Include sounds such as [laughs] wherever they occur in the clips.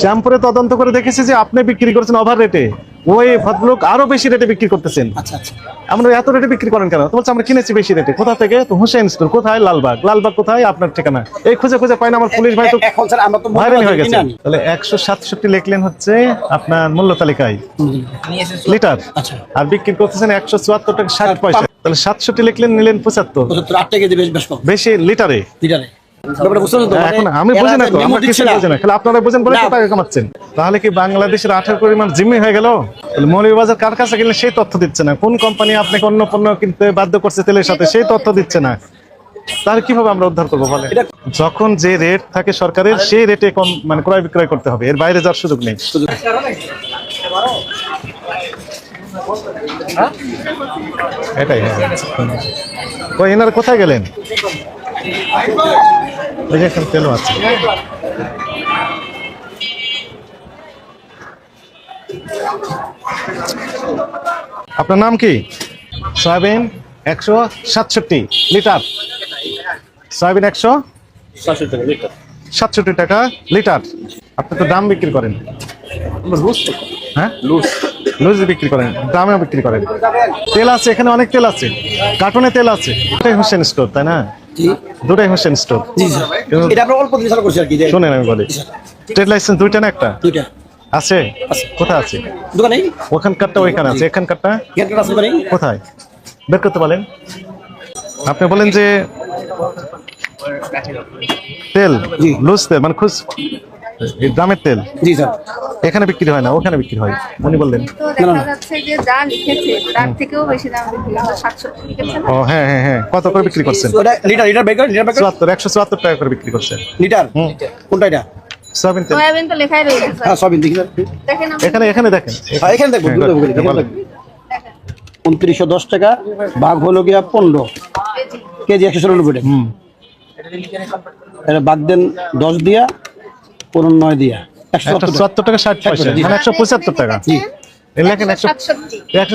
শ্যামপুরে তদন্ত করে দেখেছি যে আপনি বিক্রি করছেন ওভার রেটে ওই ভদ্রলোক আরও বেশি রেটে বিক্রি করতেছেন। আচ্ছা আচ্ছা। আমরা এত রেটে বিক্রি করেন কেন? বলছে আমরা কিনেছি বেশি রেটে কোথা থেকে? তো হুসেন স্টোর কোথায়? লালবাগ। লালবাগ কোথায়? আপনার ঠিকানা। এই খুঁজে খুঁজে পাই না আমার পুলিশ ভাই তো ভাইরাল হয়ে গেছে। তাহলে একশো সাতষট্টি লিখলেন হচ্ছে আপনার মূল্য তালিকায়। লিটার। আচ্ছা। আর বিক্রি করতেছেন একশো চুয়াত্তর টাকা ষাট পয়সা। তাহলে সাতষট্টি লিখলেন নিলেন পঁচাত্তর। বেশি লিটারে। লিটারে। আমি বুঝি না তো memo কিছু বুঝি না। খালি আপনারা বুঝেন বলে। টাকা কামাচ্ছেন। তাহলে কি বাংলাদেশের আঠারো পরিমাণ জিম্মি হয়ে গেল? মৌলভীবাজার কার কাছে গেলে সেই তথ্য দিচ্ছে না? কোন কোম্পানি আপনাকে অন্য পণ্য কিনতে বাধ্য করছে তেলের সাথে সেই তথ্য দিচ্ছে না। তাহলে কীভাবে আমরা উদ্ধার করব বলে যখন যে রেট থাকে সরকারের সেই রেটে কম মানে ক্রয় বিক্রয় করতে হবে। এর বাইরে যাওয়ার সুযোগ নেই। এটাই হ্যাঁ। এনারা কোথায় গেলেন? ওই যে তেলও আছে। আপনার নাম কি? সয়াবিন একশো সাতষট্টি লিটার। সয়াবিন একশো সাতষট্টি টাকা লিটার। আপনি তো দাম বিক্রি করেন। হ্যাঁ? লুজ। বিক্রি করেন দামেও বিক্রি করেন। তেল আছে এখানে অনেক তেল আছে। কার্টুনে তেল আছে। হোসেন স্টোর তাই না? দুটাই হোসেন স্টোর। এটা আমরা অল্প দিন চালু করছি আর কি শুনেন আমি বলি। ট্রেড লাইসেন্স দুইটা না একটা? দুইটা। আছে? কোথায় আছে? দোকানে ওখানকারটা ওইখানে আছে। এখানকারটা? কোথায়? বের করতে বলেন। আপনি বলেন যে তেল লুজ তেল মানে খুশ দামের তেল? জি স্যার। এখানে বিক্রি হয় না ওখানে বিক্রি হয়? উনি বললেন। তো দেখা যাচ্ছে যে যা লিখেছে তার থেকেও বেশি দাম বিক্রি হয়। সাতষট্টি ও হ্যাঁ হ্যাঁ হ্যাঁ। কত করে বিক্রি করছেন? ওটা লিটার লিটার বেকার লিটার বেকার চুয়াত্তর একশো চুয়াত্তর টাকা করে বিক্রি করছেন। লিটার? কোনটা এটা? সয়াবিন তেল। সয়াবিন তো লেখাই রয়েছে হ্যাঁ দেখি দেখেন এখানে এখানে দেখেন। হ্যাঁ, এখানে হ্যাঁ, দেখেন, টাকা ভাগ হলো গিয়া পনেরো। কেজি। কেজি একশো চুরানব্বই টাকা। হুম। এটা বাদ দেন দশ দিয়া পনেরো নয় দিয়া একশো সত্তর টাকা। চুয়াত্তর টাকা ষাট পয়সা। মানে একশো পঁচাত্তর টাকা লেখেন একশো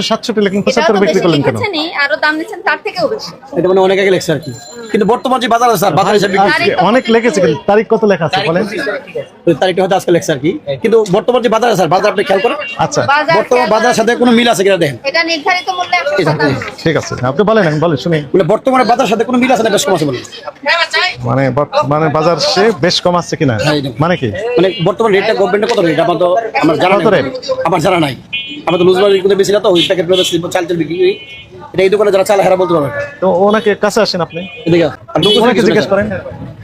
সাতষট্টি। লেখেন পঁচাত্তর বিক্রি করলেন কেন? আরও দাম নিচ্ছেন তার থেকেও বেশি। এটা মানে অনেক আগে লেখছে আর কি। কিন্তু বর্তমান যে বাজার আছে বাজার হিসাবে বিক্রি- তারিখ কত অনেক লেগেছে কিন্তু তারিখ কত লেখা আছে বলেন? তারিখটা হয়তো আজকে লেখছে আর কি। কিন্তু বর্তমান যে বাজার আছে বাজার আপনি খেয়াল করেন? আচ্ছা। বর্তমান বাজারের সাথে কোনো মিল আছে কিনা দেখেন? এটা নির্ধারিত মূল্যে ঠিক আছে। সাতান্ন ঠিক আছে। আপনি বলেন আমি বলেন শুনি। বলে বর্তমানে বাজারের সাথে কোনো মিল আছে না বেশ কম আছে মানে মানে বাজার সে বেশ কম আসছে কিনা? মানে কি? মানে বর্তমান রেটটা গভর্নমেন্টের কত রেট আমার তো আমার জানা নাই। আমার জানা নাই। আমরা তো লুজ বাজার কিন্তু বেশি না তো ওই প্যাকেট চাল চাল বিক্রি করি। এটা এই দোকানে যারা চাল হেরা বলতে পারবে। তো ওনাকে কাছে আসেন আপনি। এদিকে ওনাকে জিজ্ঞেস করেন।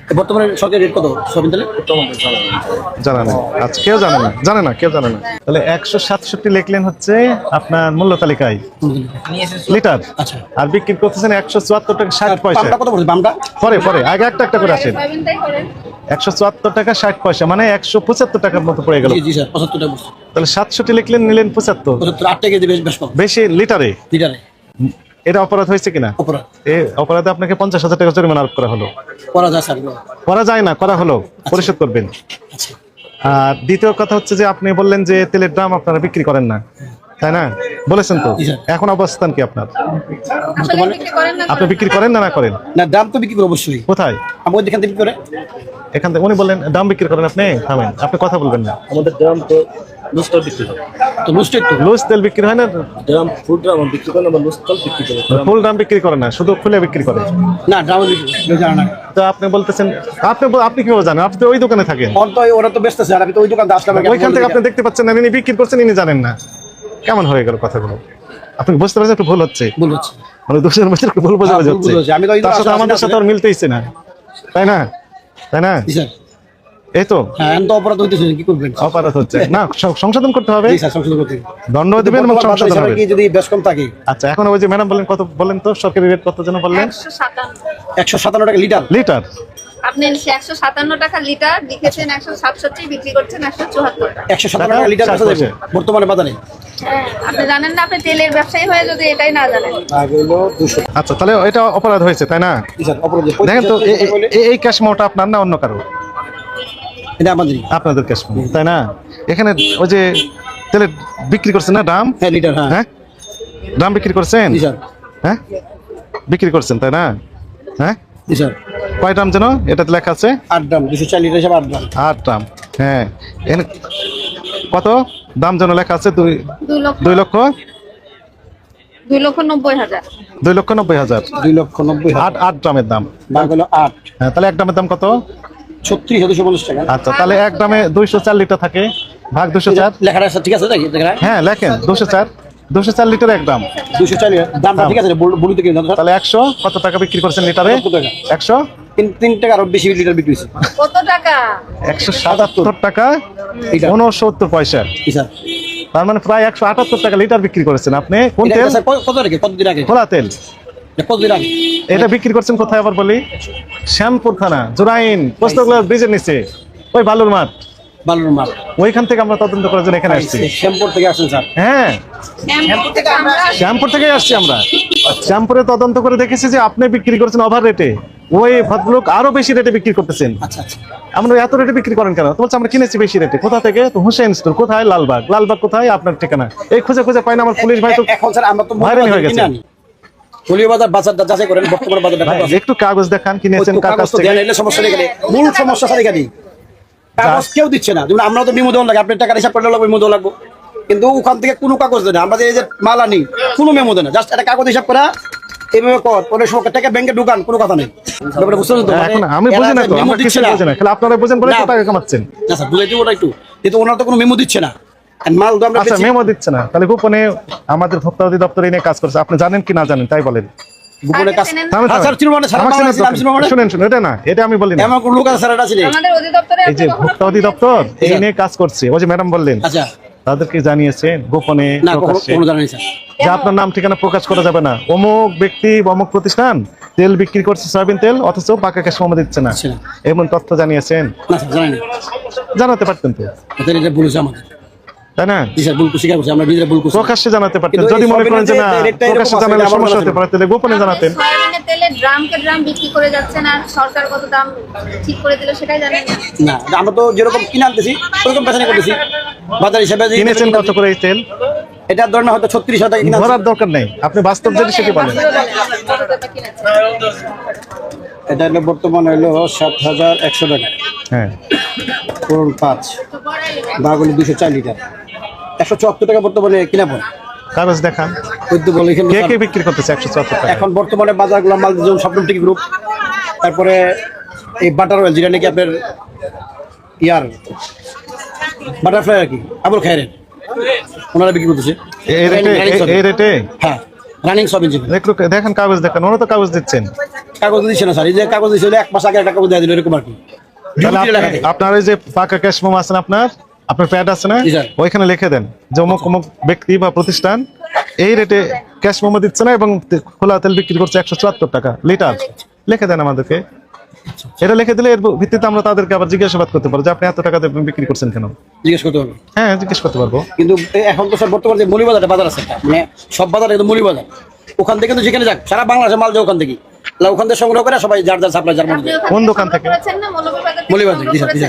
বর্তমানে সরকারি রেট কত সবিন তাহলে জানা না আচ্ছা কেউ জানে না জানে না কেউ জানে না। তাহলে একশো সাতষট্টি লিখলেন হচ্ছে আপনার মূল্য তালিকায়। লিটার। আচ্ছা। আর বিক্রি করতেছেন একশো চুয়াত্তর টাকা ষাট পয়সা। কত পড়ছে? পামটা পরে পরে আগে একটা একটা করে আসেন। একশো চুয়াত্তর টাকা ষাট পয়সা মানে একশো পঁচাত্তর টাকার মতো পড়ে গেল। জি জি পঁচাত্তর টাকা তাহলে সাতষট্টি লিখলেন নিলেন পঁচাত্তর। পঁচাত্তর আট টাকা দিয়ে বেশ বেশ কম। বেশি লিটারে। লিটারে। এটা অপরাধ হয়েছে কিনা? অপরাধ। এই অপরাধে আপনাকে পঞ্চাশ হাজার টাকা জরিমানা আরোপ করা হলো। করা যায় করা। যায় না করা হলো। পরিশোধ করবেন। আচ্ছা। আর দ্বিতীয় কথা হচ্ছে যে আপনি বললেন যে তেলের দাম আপনারা বিক্রি করেন না। তাই না? বলেছেন তো? এখন অবস্থান কি আপনার? আসলে বিক্রি আপনি বিক্রি করেন না না করেন? না দাম তো বিক্রি করে অবশ্যই। কোথায়? আমাদের এখান থেকে বিক্রি করে। এখান থেকে উনি বললেন দাম বিক্রি করেন আপনি? থামেন আপনি কথা বলবেন না। আমাদের ড্রাম তো বিক্রি হয়। তো লুজ তেল বিক্রি হয় না? ড্রাম ফুল ড্রাম বিক্রি করি আমরা লুজটাল বিক্রি করি। ফুল দাম বিক্রি করে না শুধু খুলে বিক্রি করে। না ড্রামে জানা না। তো আপনি বলতেছেন আপনি আপনি কীভাবে জানেন? আপনি তো ওই দোকানে থাকেন। ওর তো ওরা তো ব্যস্ত আছে আর আমি তো ওই দোকান আসলাম আর ওইখান থেকে আপনি দেখতে পাচ্ছেন না ইনি বিক্রি করছেন ইনি জানেন না। কেমন হয়ে গেল কথাগুলো? আপনি বুঝতে পারছেন একটু ভুল হচ্ছে। ভুল হচ্ছে। মানে দুশোর মধ্যে ভুল বোঝা হ্যাঁ, ভুল যাচ্ছে। আমি তো আমাদের সাথে আর মিলতেইছে না। তাই না? তাই না? এইতো এই তো? হ্যাঁ তো অপরাধ হইতেছে কি করবেন? অপরাধ হচ্ছে। না সংশোধন করতে হবে? জি স্যার সংশোধন করতে হবে। দণ্ড দিবেন এবং সংশোধন হবে। কি যদি বেশ কম থাকে? আচ্ছা এখন ওই যে ম্যাডাম বলেন কত বলেন তো? সরকারি রেট কত যেন বললেন? একশো সাতান্ন টাকা লিটার। লিটার। আপনি একশো সাতান্ন টাকা লিটার লিখেছেন একশো সাতষট্টি বিক্রি করছেন একশো চুয়াত্তর টাকা। একশো সাতান্ন টাকা টাকা লিটার বেচা যাবে বর্তমানে বাজারে? হ্যাঁ, আপনি জানেন না আপনি তেলের ব্যবসায়ী হয়ে যদি এটাই না জানেন। আগে হলো দুশো। আচ্ছা তাহলে এটা অপরাধ হয়েছে তাই না? জি স্যার অপরাধ দেখেন তো এই আপনার না অন্য কারও? এটা আমাদেরই। আপনাদের তাই না? এখানে ওই যে তেলের বিক্রি করছেন না দাম? হ্যাঁ লিটার হ্যাঁ। হ্যাঁ? দাম বিক্রি করছেন? হ্যাঁ? বিক্রি করছেন তাই না? হ্যাঁ? স্যার। কয় দাম যেন? এটাতে লেখা আছে? আট গ্রাম দুশো চার হিসাবে আট গ্রাম আট দাম হ্যাঁ। কত? দাম যেন লেখা আছে দুই দুই লক্ষ। দুই লক্ষ? নব্বই হাজার। দুই লক্ষ নব্বই হাজার। দুই লক্ষ নব্বই আট আট দাম। হলো আট। হ্যাঁ তাহলে এক গ্রামের দাম কত? ছত্রিশ দুশো পঞ্চাশ টাকা। আচ্ছা তাহলে এক গ্রামে দুইশো চার লিটার থাকে। ভাগ দুশো চার। লেখাটা আছে, ঠিক আছে হ্যাঁ লেখেন দুশো চার। দুশো চার লিটার এক গ্রাম দুশো চার দামটা ঠিক আছে দাম তাহলে একশো। কত টাকা বিক্রি করছেন লিটারে? একশো? তিন টাকা আরও বেশি লিটার বিক্রি হয়েছে। কত টাকা? একশো সাতাত্তর টাকা উনসত্তর পয়সা। তার মানে প্রায় একশো আটাত্তর টাকা লিটার বিক্রি করেছেন আপনি। কোন তেল? কত- কত কতদিন আগে? খোলা তেল। কতদিন আগে? এটা বিক্রি করছেন কোথায় আবার বলি? শ্যামপুর থানা জোরাইন ব্রিজের নিচে ওই বালুর মাঠ। বালুর মাল ওইখান থেকে আমরা তদন্ত করার জন্য এখানে আসছি। শ্যামপুর থেকে আসছেন স্যার। হ্যাঁ। শ্যাম্পু থেকে আমরা শ্যামপুর থেকে আসছি আমরা। শ্যামপুরে তদন্ত করে দেখেছি যে আপনি বিক্রি করছেন ওভার রেটে ওই ভদ্রলোক আরও বেশি রেটে বিক্রি করতেছেন। আচ্ছা আচ্ছা। আমরা এত রেটে বিক্রি করেন কেন? তো আমরা কিনেছি বেশি রেটে কোথা থেকে? তো হুসেন স্টোর কোথায়? লালবাগ। লালবাগ কোথায়? আপনার ঠিকানা। এই খুঁজে খুঁজে পাই না আমার পুলিশ ভাই তো এখন স্যার আমরা তো ভাইরাল হয়ে গেছে। একটু কাগজ দেখান কিনেছেন তো কার কাছ থেকে। দেন, সমস্যা নেই মূল সমস্যা কাগজ কেউ দিচ্ছে না। যেমন আমরা তো দেওয়া লাগে আপনার টাকা হিসাব করলে দেওয়া লাগবে। কিন্তু ওখান থেকে কোনো কাগজ দেয় না। আমরা যে এই যে মাল আনি কোনো মেমো দেয় না। জাস্ট একটা কাগজ হিসাব করা এইভাবে কর অনেক সময় টাকা ব্যাংকে ঢুকান কোনো কথা নেই। ব্যাপারটা বুঝতে তো? আমি বুঝি না তো আমরা কিছু বুঝি না। খালি আপনারা বুঝেন বলে টাকা কামাচ্ছেন। না স্যার বুঝাইতে ওটা একটু। কিন্তু ওনারা তো কোনো মেমো দিচ্ছে না। মাল তো আমরা আচ্ছা মেমো দিচ্ছে না। তাহলে গোপনে আমাদের ভোক্তা অধিদপ্তর এই নিয়ে কাজ করছে। আপনি জানেন কি না জানেন তাই বলেন। গোপনে কাজ হ্যাঁ, মানে, আমার মানে? শুনেন শুনেন এটা না এটা আমি বলি না। এমন কোন লোক আছে স্যার এটা চিনি। আমাদের অধিদপ্তরে এই যে ভোক্তা অধিদপ্তর এই। নিয়ে কাজ করছে। ওই যে ম্যাডাম বললেন। আচ্ছা। তাদেরকে জানিয়েছে গোপনে যে আপনার নাম ঠিকানা প্রকাশ করা যাবে না। অমুক ব্যক্তি অমুক প্রতিষ্ঠান তেল বিক্রি করছে সয়াবিন তেল অথচ পাকা ক্যাশ দিচ্ছে না। এমন তথ্য জানিয়েছেন। জানাতে পারতেন তো। তাই না? ভুল স্বীকার আমরা ভুল করছি। প্রকাশ্যে জানাতে পারতেন। যদি মনে করেন যে না প্রকাশ্যে জানালে সমস্যা হতে পারে তাহলে গোপনে জানাতেন। তেলে ড্রামকে ড্রাম বিক্রি করে যাচ্ছেন আর সরকার কত দাম ঠিক করে দিল সেটাই জানেন? না না আমরা তো যেরকম কিনে আনতেছি ওরকম বেচা করতেছি। বাজার হিসাবে কিনেছেন কত করে এই তেল? এটা ধরেন হয়তো ছত্রিশ হাজার টাকা কিনা ধরার দরকার নেই। আপনি বাস্তব যদি সেটি বলেন। এটা হলো বর্তমানে হলো সাত হাজার একশো টাকা। হ্যাঁ। পাঁচ। বাঘ হলো দুশো চার লিটার। একশো চুয়াত্তর টাকা বর্তমানে কিনা পড়ে কাগজ দেখান। ওই তো বলে এখানে কে কে বিক্রি করতেছে একশো চুয়াত্তর টাকা এখন বর্তমানে বাজারগুলো মাল যেমন স্বপ্ন গ্রুপ তারপরে এই বাটার অয়েল যেটা নাকি আপনার ইয়ার বাটারফ্লাই আর কি? আবুল ওনারা বিক্রি করতেছে। এই রেটে হ্যাঁ রানিং একটু দেখেন কাগজ দেখান ওরা তো কাগজ দিচ্ছেন। কাগজ দিচ্ছে না স্যার। এই যে কাগজ দিচ্ছে এক মাস আগে একটা কাগজ দিয়ে দিল এরকম আর কি। আপনার ওই যে পাকা ক্যাশ মোমো আছেন আপনার? আপনার প্যাড আছে না? ওইখানে লিখে দেন। যে অমুক অমুক ব্যক্তি বা প্রতিষ্ঠান এই রেটে ক্যাশ মোমো দিচ্ছে না এবং খোলা তেল বিক্রি করছে একশো চুয়াত্তর টাকা লিটার লিখে দেন আমাদেরকে। এটা লিখে দিলে এর ভিত্তিতে আমরা তাদেরকে আবার জিজ্ঞাসাবাদ করতে পারব যে আপনি এত টাকা দিয়ে বিক্রি করছেন কেন? জিজ্ঞেস করতে হবে হ্যাঁ জিজ্ঞেস করতে পারব। কিন্তু এখন তো স্যার বর্তমানে যে মুলি বাজারটা বাজার আছে মানে সব বাজার একদম মুলি বাজার ওখান থেকে তো যেখানে যাক সারা বাংলাদেশে মাল যায় ওখান থেকে। ওখান থেকে সংগ্রহ করে সবাই যার যার সাপ্লাই যার মধ্যে কোন দোকান থেকে? জি জি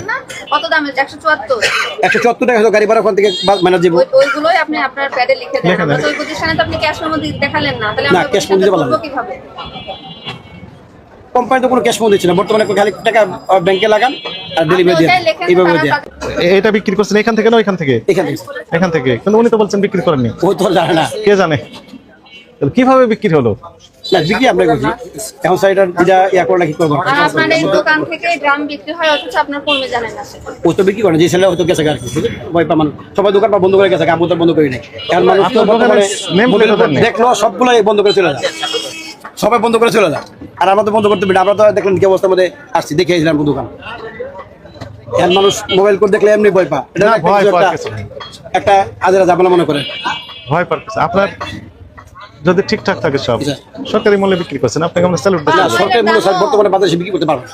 কত দামে একশো চুয়াত্তর। একশো চুয়াত্তর টাকা হয়তো গাড়ি ভাড়া ওখান থেকে মানে যে ওইগুলোই আপনি আপনার প্যাডে লিখে দেন। আমরা তো ওই প্রতিষ্ঠানে তো আপনি ক্যাশ মেমো দেখালেন না। তাহলে আমরা দিতে পারলাম বলব কীভাবে? কোম্পানি তো কোনো ক্যাশ মো দিচ্ছে না। বর্তমানে খালি টাকা ব্যাংকে লাগান আর ডেলিভারি লেখেন, এইভাবে দিয়ে এটা বিক্রি করছেন এখান থেকে না ওইখান থেকে? এখান থেকে। এখান থেকে। কিন্তু উনি তো বলছেন বিক্রি করেননি। ও তো জানে না। কে জানে? কীভাবে বিক্রি হলো? না বিক্রি আমরা করছি। এখন ইয়া করে করব? আপনার এই দোকান থেকে ড্রাম বিক্রি হয় অথচ আপনার কর্মী জানেন না সেটা। ও তো বিক্রি করে যে ছেলে হয়তো গেছে আর কি ভয় পা মানুষ। সবাই দোকান বন্ধ করে গেছে আমি বন্ধ করি নাই। এখন মানুষ তো? দেখল সবগুলো বন্ধ করে চলে যায়। সবাই বন্ধ করে চলে যায়। আর আমরা তো বন্ধ করতে পারি না। আমরা তো দেখলেন কি অবস্থার মধ্যে আসছি দেখে এসেছিলাম দোকান। এখন মানুষ মোবাইল করে দেখলে এমনি ভয় পা এটা একটা আজেরা জামালা মনে করে। ভয় পাচ্ছে আপনার যদি ঠিকঠাক থাকে সব। সরকারি মূল্যে বিক্রি করছেন আপনি আমরা স্যালুট দিচ্ছি সরকারি মূল্য স্যার বর্তমানে বাজারে বিক্রি করতে পারব না।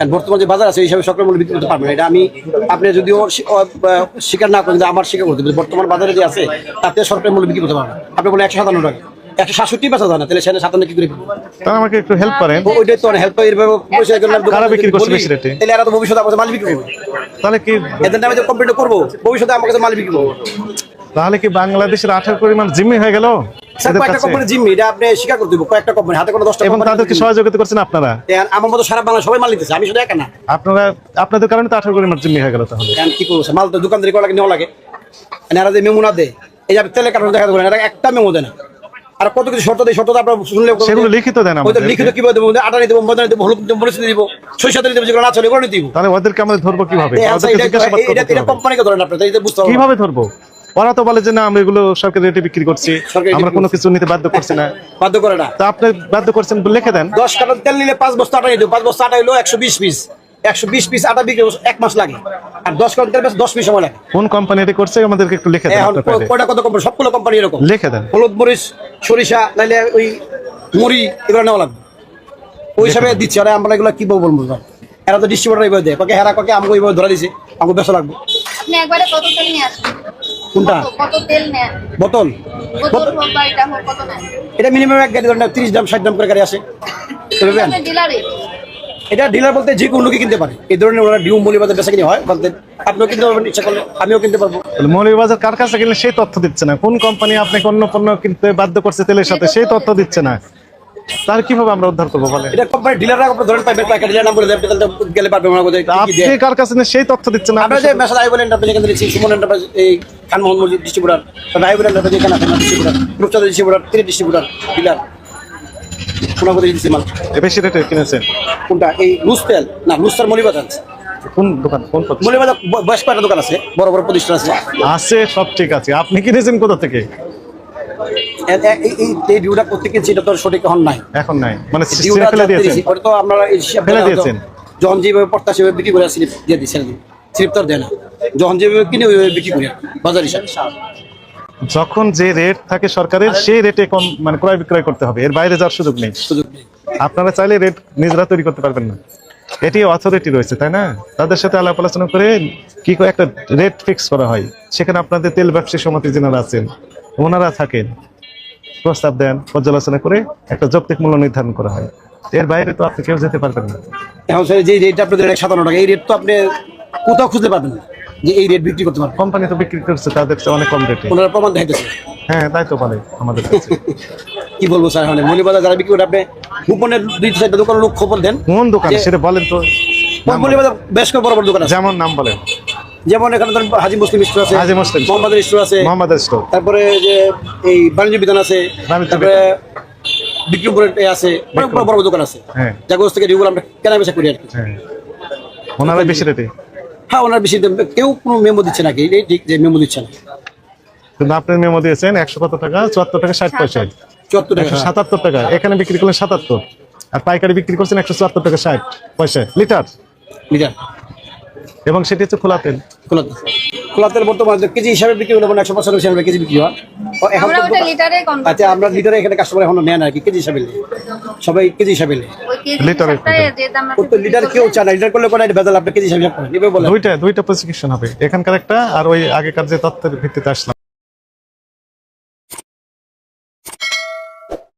আর বর্তমানে যে বাজার আছে এই হিসাবে সরকারি মূল্য বিক্রি করতে পারব এটা আমি আপনি যদিও ওর স্বীকার না করেন যে আমার স্বীকার করতে হবে। বর্তমান বাজারে যে আছে তাতে সরকারি মূল্যে বিক্রি করতে পারব আপনি বলে একশো সাতান্ন টাকা। একশো সাতষট্টি বেচা যায় না তাহলে সেখানে সাতান্ন কি করে বিক্রি করবে? তাহলে আমাকে একটু হেল্প করেন। ওইটাই তো হেল্প এরভাবে পয়সা করলে দোকানে বিক্রি করছে বলি, বেশি রেটে? তাহলে এরা তো ভবিষ্যতে আমার মাল বিক্রি করবে। তাহলে কি এদের নামে যে কমপ্লেন করব ভবিষ্যতে আমার কাছে মাল বিক্রি করব। তাহলে কি বাংলাদেশের আঠার পরিমাণ জিম্মি হয়ে গেল আমি আপনাদের কারণে তো আঠারো কোটি হয়ে গেল তাহলে। কি করব মাল তো দোকানদারি করা লাগে নেওয়া লাগে। এনারা যে মেমো না দেয় এই যে আপনি তেলের কারণে দেখা দেবেন এটা একটা মেমো দেয় না। আর কত কিছু শর্ত দেয় শর্ত আপনারা শুনলে সেগুলো লিখিত দেন ওই আমাদের লিখিত কীভাবে দেবো আটা নিয়ে দেবো ময়দা নিয়ে দেবো হলুদ দেবো মরিচ দিব সরিষা তেল দেবো যেগুলো না চলে নিয়ে দিব। তাহলে ওদেরকে আমরা ধরবো কীভাবে? আচ্ছা, এটা- এটা- এটা হবে। কোম্পানিকে ধরেন আপনি তাই বুঝতে পারবেন কীভাবে ধরবো? ওরা তো বলে যে না আমরা এগুলো সরকারি রেটে বিক্রি করছি আমরা কোনো কিছু নিতে বাধ্য করছি না। বাধ্য করে না। তা আপনি বাধ্য করছেন বলে লিখে দেন। দশ কার্টন তেল নিলে পাঁচ বস্তা আটা দেবো পাঁচ বস্তা আটা হলো একশো বিশ পিস। একশো বিশ পিস আটা বিক্রি এক মাস লাগে। আর দশ কার্টন তেল বেশ দশ মিনিট সময় লাগে। কোন কোম্পানি এটা করছে আমাদেরকে একটু লিখে দেন এখন কয়টা কত কোম্পানি সবগুলো কোম্পানি এরকম। লিখে দেন। হলুদ মরিচ সরিষা নাইলে ওই মুড়ি এগুলো নেওয়া লাগবে। ওই হিসাবে দিচ্ছে আর আমরা এগুলো কি বলব? বলব এরা তো ডিস্ট্রিবিউটার এইভাবে দেয়। কাকে হেরা কাকে আমাকে এইভাবে ধরা দিছে আমাকে বেসা লাগবে। আপনি একবারে কত তেল নিয়ে আসবেন কোনটা? কত- তেল নেন? বোতল? বোতল হোক বা এটা হোক কত নেন? এটা মিনিমাম এক গাড়ি ধরেন তিরিশ দাম ষাট দাম করে গাড়ি আসে? আপনি ডিলারে এটা ডিলার বলতে যে কোনো লোকই কিনতে পারে। এই ধরনের ওরা ডিউ মলি বাজার বেচা কিনে হয় বলতে আপনিও কিনতে পারবেন ইচ্ছা করলে আমিও কিনতে পারব। তাহলে মৌলভীবাজার কার কাছে গেলে সেই তথ্য দিচ্ছে না? কোন কোম্পানি আপনাকে অন্য পণ্য কিনতে বাধ্য করছে তেলের সাথে সেই তথ্য দিচ্ছে না। তার কীভাবে আমরা উদ্ধার করব বলে এটা কোম্পানি ডিলাররা আপনার ধরেন পাইবেন পাইকারি ডিলার নাম বলে আপনি তাহলে গেলে পারবেন ওনার মধ্যে কি কি আপনি কার কাছে সেই তথ্য দিচ্ছে না? আমরা যে মেসাদ আই বলেন আপনি যেখান থেকে সুমন এন্টারপ্রাইজ এই খান মোহাম্মদ ডিস্ট্রিবিউটার আই বলেন আপনি যেখানে আছেন ডিস্ট্রিবিউটার রূপচাঁদের ডিস্ট্রিবিউটার তিনি ডিস্ট্রিবিউটার ডিলার। কোথায় দিচ্ছি মাল এ বেশি রেটে কিনেছেন? কোনটা? এই লুজ তেল? না লুজ তেল কোন দোকান? কোন মলিবাজার বেশ কয়েকটা দোকান আছে বড় বড় প্রতিষ্ঠান আছে। আছে সব ঠিক আছে। আপনি কিনেছেন কোথা থেকে? এ- এ- এই এই এই ডিউটা করতে গেছি এটা তো সঠিক এখন নাই। এখন নাই। মানে ডিউটা ফেলে দিয়েছেন? দিয়েছি তো আপনারা ফেলে দিয়েছেন। যখন যেভাবে পড়তা সেভাবে বিক্রি করে স্লিপ দিয়ে দিচ্ছেন স্লিপ তো দেয় না। যখন যেভাবে কিনে ওইভাবে বিক্রি করি বাজার হিসাবে। যখন যে রেট থাকে সরকারের সেই রেটে কম মানে ক্রয় বিক্রয় করতে হবে। এর বাইরে যাওয়ার সুযোগ নেই। সুযোগ নেই। আপনারা চাইলে রেট নিজেরা তৈরি করতে পারবেন না। এটি অথরিটি রয়েছে তাই না? তাদের সাথে আলাপ আলোচনা করে কি করে একটা রেট ফিক্স করা হয়। সেখানে আপনাদের তেল ব্যবসায়ী সমিতি যেনারা আছেন ওনারা থাকেন। প্রস্তাব দেন পর্যালোচনা করে একটা যৌক্তিক মূল্য নির্ধারণ করা হয়। এর বাইরে তো আপনি কেউ যেতে পারবেন না। এখন স্যার যে রেট আপনাদের সাতান্ন টাকা এই রেট তো আপনি কোথাও খুঁজতে পারবেন না। যে এই রেট বিক্রি করতে পারবেন কোম্পানি তো বিক্রি করছে তাদের অনেক কম রেটে ওনারা প্রমাণ দেখাইতেছে। হ্যাঁ তাই তো বলে আমাদের কাছে। [laughs] কি বলব স্যার এখন মলিবাজার যারা বিক্রি করে আপনি গোপনের দুই চারটা দোকানের লোক খবর দেন। কোন দোকান? সেটা বলেন তো। মলিবাজার বেশ করে বড় বড় দোকান আছে। যেমন নাম বলেন। যেমন এখানে ধরেন হাজি মুসলিম স্টোর আছে হাজী মুসলিম। মোহাম্মদের স্টোর আছে। মোহাম্মদ স্টোর তারপরে যে এই বাণিজ্য বিধান আছে তারপরে বিক্রমপুরের আছে অনেক বড় বড় দোকান আছে। হ্যাঁ। জাগোস থেকে যেগুলো আমরা কেনা বেচা করি আর কি। হ্যাঁ। ওনারা বেশি রেটে। হ্যাঁ ওনার বেশি কেউ কোনো মেমো দিচ্ছে নাকি? এই ঠিক যে মেমো দিচ্ছে না। কিন্তু আপনি মেমো দিয়েছেন একশো কত টাকা চুয়াত্তর টাকা ষাট পয়সা। চুয়াত্তর টাকা। সাতাত্তর টাকা। এখানে বিক্রি করলেন সাতাত্তর। আর পাইকারি বিক্রি করছেন একশো চুয়াত্তর টাকা ষাট পয়সা। লিটার? লিটার। এবং সেটি হচ্ছে খোলা তেল। খোলা তেল। খোলা তেল বর্তমানে কেজি হিসাবে বিক্রি হলে মানে একশো পঁচানব্বই হিসাবে কেজি বিক্রি হয়। এখন আমরা তো ওটা দোকান- লিটারে কনভার্ট আচ্ছা আমরা লিটারে এখানে কাস্টমার এখনও নেন আর কি কেজি হিসাবে নেই সবাই কেজি হিসাবে কেজি লিটারে কেউ চায় না লিটার করলে কোনো ভেজাল আপনি কেজি হিসাবে করেন এভাবে দুইটা দুইটা প্রেসক্রিপশন হবে। এখানকার একটা আর ওই আগেকার যে তথ্যের ভিত্তিতে আসলাম।